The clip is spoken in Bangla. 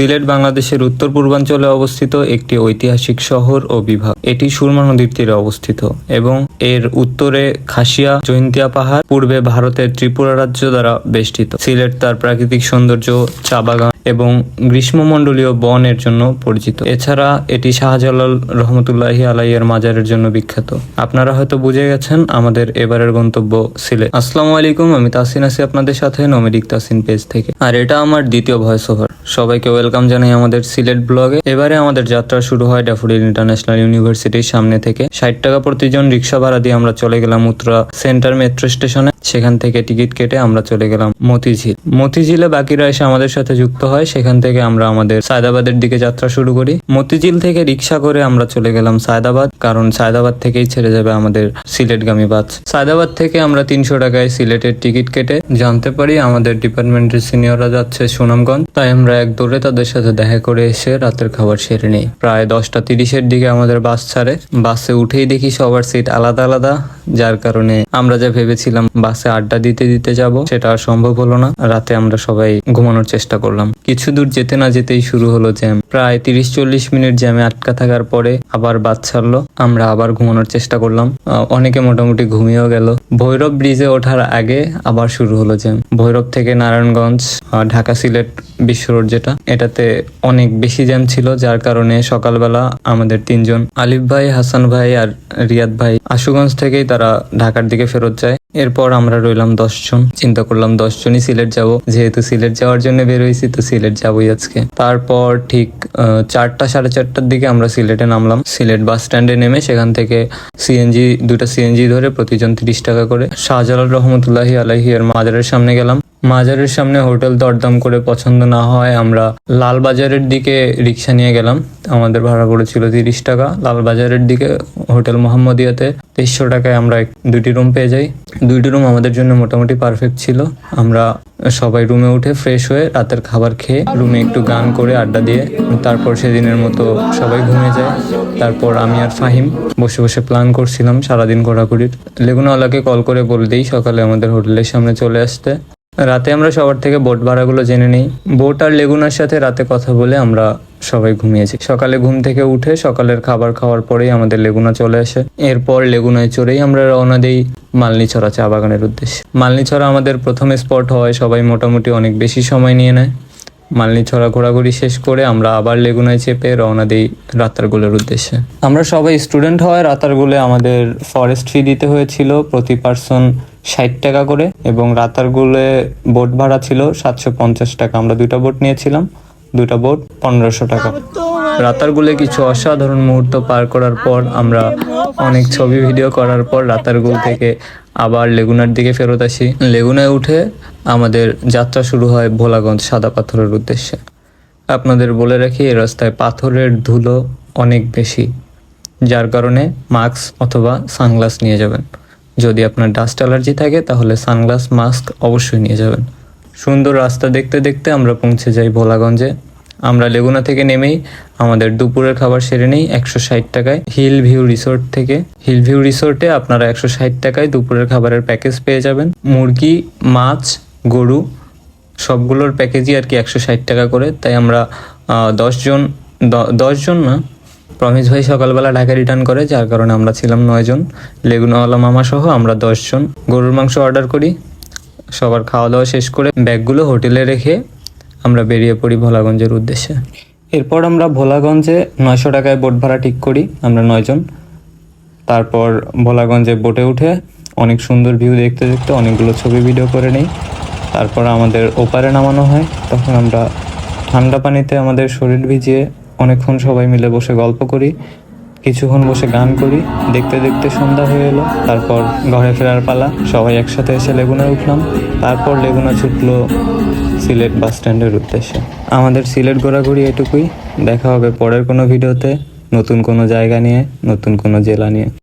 সিলেট বাংলাদেশের উত্তর পূর্বাঞ্চলে অবস্থিত একটি ঐতিহাসিক শহর ও বিভাগ। এটি সুরমা নদীর তীরে অবস্থিত এবং এর উত্তরে খাসিয়া জৈন্তিয়া পাহাড়, পূর্বে ভারতের ত্রিপুরা রাজ্য দ্বারা বেষ্টিত। সিলেট তার প্রাকৃতিক সৌন্দর্য, চা বাগান এবং গ্রীষ্মমণ্ডলীয় বনের জন্য পরিচিত। এছাড়া এটি শাহজালাল রহমতুল্লাহি আলাইয়ের মাজারের জন্য বিখ্যাত। আপনারা হয়তো বুঝে গেছেন আমাদের এবারের গন্তব্য সিলেট। আসসালামু আলাইকুম, আমি তাসিন আছি আপনাদের সাথে নমেডিক তাসিন পেজ থেকে। আর এটা আমার দ্বিতীয় ভয়েস ওভার। সবাইকে ওয়েলকাম জানাই আমাদের সিলেট ব্লগে। এবারে আমাদের যাত্রা শুরু হয় ড্যাফোডিল ইন্টারন্যাশনাল ইউনিভার্সিটির সামনে থেকে। ষাট টাকা প্রতিজন রিক্সা ভাড়া দিয়ে আমরা চলে গেলাম উত্তরা সেন্টার মেট্রো স্টেশনে। সেখান থেকে টিকিট কেটে আমরা চলে গেলাম মতিঝিল। মতিঝিলে বাকিরা এসে আমাদের সাথে যুক্ত হয়। সেখান থেকে আমরা আমাদের সায়দাবাদের দিকে যাত্রা শুরু করি। মতিঝিল থেকে রিক্সা করে আমরা চলে গেলাম সায়দাবাদ, কারণ সায়দাবাদ থেকেই ছেড়ে যাবে আমাদের সিলেটগামী বাস। সায়দাবাদ থেকে আমরা তিনশো টাকায় সিলেটের টিকিট কেটে জানতে পারি আমাদের ডিপার্টমেন্টের সিনিয়ররা যাচ্ছে সুনামগঞ্জ। তাই আমরা এক দৌড়ে তাদের সাথে দেখা করে এসে রাতের খাবার সেরে নেই। প্রায় দশটা তিরিশের দিকে আমাদের বাস ছাড়ে। বাসে উঠেই দেখি সবার সিট আলাদা আলাদা, যার কারণে আমরা যা ভেবেছিলাম বাসে আড্ডা দিতে দিতে যাব, সেটা আর সম্ভব হলো না। রাতে আমরা সবাই ঘুমানোর চেষ্টা করলাম। কিছু দূর যেতে না যেতেই শুরু হলো জ্যাম। প্রায় তিরিশ চল্লিশ মিনিট জ্যামে আটকা থাকার পরে আবার বাস ছাড়লো। আমরা আবার ঘুমানোর চেষ্টা করলাম। অনেকে মোটামুটি ঘুমিয়েও গেল। ভৈরব ব্রিজে ওঠার আগে আবার শুরু হলো জ্যাম। ভৈরব থেকে নারায়ণগঞ্জ ঢাকা সিলেট বিশ্ব রোড যেটা এটাতে অনেক বেশি জ্যাম ছিল, যার কারণে সকালবেলা আমাদের তিনজন, আলিফ ভাই, হাসান ভাই আর রিয়াদ ভাই, আশুগঞ্জ থেকেই তারা ঢাকার দিকে ফেরত যায়। এরপর আমরা রইলাম দশজন। চিন্তা করলাম দশজনই সিলেট যাব। যেহেতু সিলেট যাওয়ার জন্য বের হয়েছি, তো সিলেট যাবোই আজকে। তারপর ঠিক চারটা, সাড়ে চারটার দিকে আমরা সিলেটে নামলাম। সিলেট বাস স্ট্যান্ডে নেমে সেখান থেকে সিএনজি দুটা সিএনজি ধরে প্রতিজন তিরিশ টাকা করে। শাহজালাল রহমতুল্লাহি আলাহি এর মাজারের সামনে গেলাম। মাজারের সামনে হোটেল দরদাম করে পছন্দ না হয় আমরা লালবাজারের দিকে রিক্সা নিয়ে গেলাম। আমাদের ভাড়া পড়েছিল তিরিশ টাকা। লালবাজারের দিকে হোটেল মোহাম্মদিয়াতে তেইশশো টাকায় আমরা দুটি রুম পেয়ে যাই। দুইটি রুম আমাদের জন্য মোটামুটি পারফেক্ট ছিল। আমরা সবাই রুমে উঠে ফ্রেশ হয়ে রাতের খাবার খেয়ে রুমে একটু গান করে আড্ডা দিয়ে তারপর সেদিনের মতো সবাই ঘুমিয়ে যায়। তারপর আমি আর ফাহিম বসে বসে প্ল্যান করছিলাম সারাদিন ঘোরাঘুরির। লেগুনাওয়ালাকে কল করে বলে দিই সকালে আমাদের হোটেলের সামনে চলে আসতে। রাতে আমরা সবার থেকে বোট ভাড়াগুলো জেনে নিই। বোট আর লেগুনার সাথে রাতে কথা বলে আমরা সবাই ঘুমিয়েছি সকালে ঘুম থেকে উঠে সকালের খাবার খাওয়ার পরেই আমাদের লেগুনা চলে আসে। এরপর লেগুনায় চড়েই আমরা রওনা দিই মালনিছড়া চা বাগানের উদ্দেশ্যে। মালনিছড়া আমাদের প্রথম স্পট হয়, সবাই মোটামুটি অনেক বেশি সময় নিয়ে নেয়। মালনিছড়া ঘোরাঘুরি শেষ করে আমরা আবার লেগুনায় চেপে রওনা দিই রাতারগুলের উদ্দেশ্যে। আমরা সবাই স্টুডেন্ট হওয়ায় রাতারগুলে আমাদের ফরেস্ট ফি দিতে হয়েছিল প্রতি পার্সন ষাট টাকা করে এবং রাতারগুলে বোট ভাড়া ছিল সাতশো পঞ্চাশ টাকা। আমরা দুটা বোট নিয়েছিলাম। দুটা বোট পনেরোশো টাকা। রাতারগুলে কিছু অসাধারণ মুহূর্ত পার করার পর আমরা অনেক ছবি ভিডিও করার পর রাতারগুল থেকে আবার লেগুনার দিকে ফেরত আসি। লেগুনায় উঠে আমাদের যাত্রা শুরু হয় ভোলাগঞ্জ সাদা পাথরের উদ্দেশ্যে। আপনাদের বলে রাখি, এই রাস্তায় পাথরের ধুলো অনেক বেশি। যার কারণে মাস্ক অথবা সানগ্লাস নিয়ে যাবেন। যদি আপনার ডাস্ট অ্যালার্জি থাকে, তাহলে সানগ্লাস, মাস্ক অবশ্যই নিয়ে যাবেন। সুন্দর রাস্তা দেখতে দেখতে আমরা পৌঁছে যাই ভোলাগঞ্জে। আমরা লেগুনা থেকে নেমেই আমাদের দুপুরের খাবার সেরে নেই একশো ষাট টাকায় হিল ভিউ রিসোর্ট থেকে। হিল ভিউ রিসোর্টে আপনারা একশো ষাট টাকায় দুপুরের খাবারের প্যাকেজ পেয়ে যাবেন। মুরগি, মাছ, গরু সবগুলোর প্যাকেজই আর কি একশো ষাট টাকা করে। তাই আমরা দশজন দশজন না প্রমিস ভাই সকালবেলা ঢাকা রিটার্ন করে, যার কারণে আমরা ছিলাম নয়জন। লেগুনাওয়ালা মামা সহ আমরা দশজন। গরুর মাংস অর্ডার করি। সবার খাওয়া দাওয়া শেষ করে ব্যাগগুলো হোটেলে রেখে আমরা বেরিয়ে পড়ি ভোলাগঞ্জের উদ্দেশ্যে। এরপর আমরা ভোলাগঞ্জে নয়শো টাকায় বোট ভাড়া ঠিক করি, আমরা নয়জন তারপর ভোলাগঞ্জে বোটে উঠে অনেক সুন্দর ভিউ দেখতে দেখতে অনেকগুলো ছবি ভিডিও করে নিই। তারপর আমাদের ওপারে নামানো হয়, তখন আমরা ঠান্ডা পানিতে আমাদের শরীর ভিজিয়ে অনেকক্ষণ সবাই মিলে বসে গল্প করি। কিছুক্ষণ বসে গান করি, দেখতে দেখতে সন্ধ্যা হয়ে এলো, তারপর ঘরে ফেরার পালা, সবাই একসাথে এসে লেগুনায় উঠলাম, তারপর লেগুনা ছুটলো সিলেট বাস স্ট্যান্ডের উদ্দেশ্যে। আমাদের সিলেট ঘোরাঘুরি এটুকুই, দেখা হবে পরের কোনো ভিডিওতে, নতুন কোনো জায়গা নিয়ে, নতুন কোনো জেলা নিয়ে।